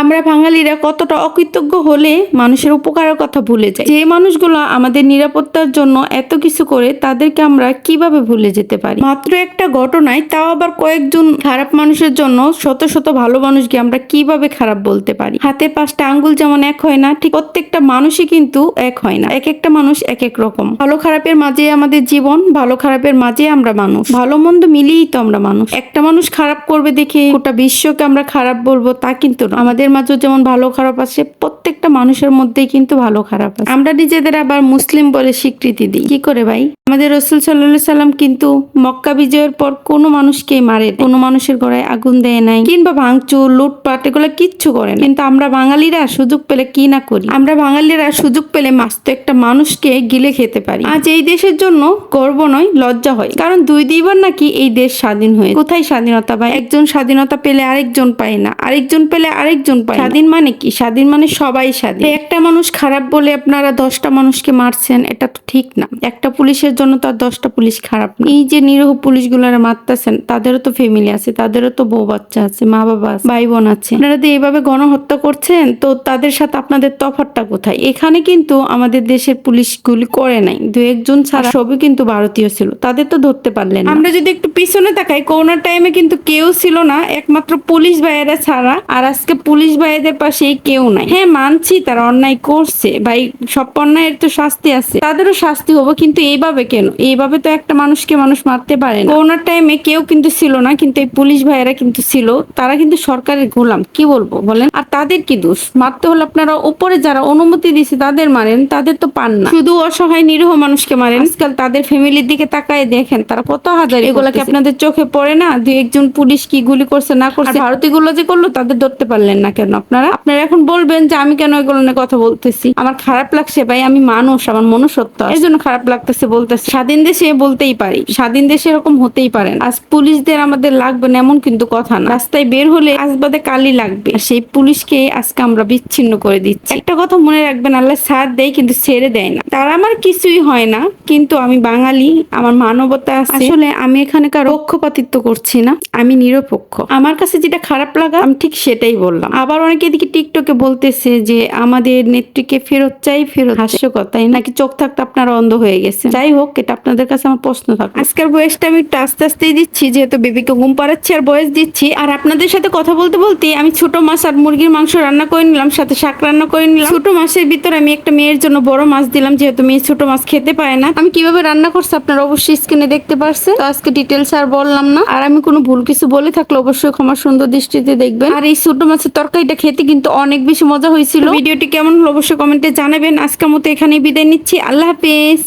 আমরা বাঙালিরা কতটা অকৃতজ্ঞ হলে মানুষের উপকারের কথা ভুলে যাই। যে মানুষগুলো আমাদের নিরাপত্তার জন্য এত কিছু করে, তাদেরকে আমরা কীভাবে ভুলে যেতে পারি? মাত্র একটা ঘটনায় তাও আবার কয়েকজন খারাপ মানুষের জন্য শত শত ভালো মানুষকে আমরা কীভাবে খারাপ বলতে পারি? হাতের পাঁচটা আঙ্গুল যেমন এক হয় না, ঠিক প্রত্যেকটা মানুষই কিন্তু এক হয় না। এক একটা মানুষ এক এক রকম। ভালো খারাপের মাঝে আমাদের জীবন, ভালো খারাপের মাঝে আমরা মানুষ। ভালো মন্দ মিলিয়েই তো আমরা মানুষ। একটা মানুষ খারাপ করবে দেখে গোটা বিশ্বকে আমরা খারাপ বলব তা কিন্তু না। আমাদের মাঝে যেমন ভালো খারাপ আছে প্রত্যেকটা মানুষের মধ্যেই কিন্তু ভালো খারাপ আছে আমরা নিজেদের আবার মুসলিম বলে স্বীকৃতি দিই। কি করে ভাই? আমাদের রসুল সাল্লাহ সাল্লাম কিন্তু মক্কা বিজয়ের পর কোনো মানুষকেই মারে কোনো মানুষের গড়ায় আগুন দেয় নাই, কিংবা ভাঙচুর, লুটপাট, এগুলো কিচ্ছু করে কিন্তু আমরা বাঙালিরা সুযোগ পেলে কি না করি? আমরা বাঙালিরা সুযোগ পেলে মাস্ত একটা মানুষকে গিলে খেতে পারি। আজ এই দেশের জন্য গর্ব নয়, লজ্জা হয়। কারণ দুই দুইবার নাকি এই দেশ স্বাধীন হয়ে কোথায় স্বাধীনতা ভাই? একজন স্বাধীনতা পেলে আরেকজন পায় না। আরেকজন পেলে আরেকজন পায় স্বাধীন মানে কি? স্বাধীন মানে সবাই স্বাধীন। একটা মানুষ খারাপ বলে আপনারা দশটা মানুষকে মারছেন এটা তো ঠিক না। একটা পুলিশের জন্য তো আর দশটা পুলিশ খারাপ না। এই যে নিরহ পুলিশগুলোরা মারতেছেন তাদেরও তো ফ্যামিলি আছে তাদেরও তো বউ বাচ্চা আছে মা বাবা আছে ভাই বোন আছে। আপনারা তো এইভাবে গণহত্যা করছেন তো তাদের সাথে আপনাদের তফাৎটা কোথায়? এখানে কিন্তু আমাদের দেশের পুলিশ গুলি করে নাই। দু একজন ছাড়া সবই কিন্তু ভারতীয় ছিল। তাদের তো ধরতে পারলেন আমরা যদি একটু পিছনে তাকাই করোনার টাইমে কিন্তু কেউ ছিল না একমাত্র পুলিশ ভাইয়েরা ছাড়া। আর আজকে পুলিশ ভাইয়েদের পাশে কেউ নাই। হ্যাঁ মানছি তারা অন্যায় করছে। ভাই সব অন্যায়ের তো শাস্তি আছে। তাদেরও শাস্তি হব কিন্তু এইভাবে কেন? এইভাবে তো একটা মানুষকে মানুষ মারতে পারে না। করোনার টাইমে কেউ কিন্তু ছিল না কিন্তু এই পুলিশ ভাইয়েরা কিন্তু ছিল। তারা কিন্তু সরকারের গোলাম কি বলব বলেন? আর তাদের কি দোষ? মারতে হলে আপনারা উপরে যারা অনুমতি দিছে তাদের মারেন তাদের তো পান না। শুধু অসহায় নিরীহ মানুষকে মারেন। আজকাল তাদের ফ্যামিলির দিকে তাকায় দেখেন তারা কত হাজার এগুলা কি আপনাদের চোখে পড়ে না? দুই একজন পুলিশ কি গুলি করছে না করছে? ভারতীয়গুলো যে করল তাদের ধরতে পারলেন না কেন? আপনারা আপনারা এখন বলবেন যে আমি কেন এগুলো নিয়ে কথা বলতেছি? আমার খারাপ লাগছে ভাই, আমি মানুষ, আমার মনুষ্যত্ব। এই জন্য খারাপ লাগতেছে বলতেছি। স্বাধীন দেশে বলতেই পারি। স্বাধীন দেশে এরকম হতেই পারেন আজ পুলিশদের আমাদের লাগবে না, এমন কিন্তু কথা না। রাস্তায় বের হলে আজ বাদে কালই লাগবে। সেই পুলিশকে আজকে আমরা বিচ্ছিন্ন করে দিচ্ছি। একটা কথা মনে রাখবেন, আল্লাহ সাথ দেয় কিন্তু ছেড়ে দেয় না। তার আমার কিছুই হয় না, কিন্তু আমি বাঙালি, আমার মানবতা আসলে আমি এখানে কারও পক্ষপাতিত্ব করছি না, আমি নিরপেক্ষ। আমার কাছে যেটা খারাপ লাগা, আমি ঠিক সেটাই বললাম। আবার অনেকে এদিকে টিকটকে বলতেছে যে আমাদের নেত্রীকে ফেরত চাই, ফেরত হাস্যকতাই নাকি চোখ থাকতে আপনারা অন্ধ হয়ে গেছে? যাই হোক, এটা আপনাদের কাছে আমার প্রশ্ন থাকে আজকের বয়সটা আমি একটু আস্তে আস্তেই দিচ্ছি, যেহেতু বেবিকে ঘুম পাড়াচ্ছি আর বয়স দিচ্ছি। আর আপনাদের সাথে কথা বলতে বলতে আমি ছোট মাছ আর মুরগির মাংস রান্না করে নিলাম, সাথে শাক রান্না করে নিলাম। ছোট মাছের ভিতরে আমি একটা মেয়ের জন্য বড় মাছ দিলাম, যেহেতু মেয়ে ছোট মাছ খেতে পায় না। আমি কীভাবে রান্না করছি আপনারা অবশ্যই স্ক্রিনে দেখতে পারছেন। তো আজকে ডিটেলস আর বললাম না। আর আমি কোনো ভুল কিছু বলে থাকলে অবশ্যই ক্ষমা সুন্দর দৃষ্টিতে দেখবেন। আর এই ছোট মাছের তরকারিটা খেতে কিন্তু অনেক বেশি মজা হয়েছিল। ভিডিওটি কেমন হলো অবশ্যই কমেন্টে জানাবেন। আজকের মতো এখানে বিদায় নিচ্ছি। আল্লাহ হাফেজ।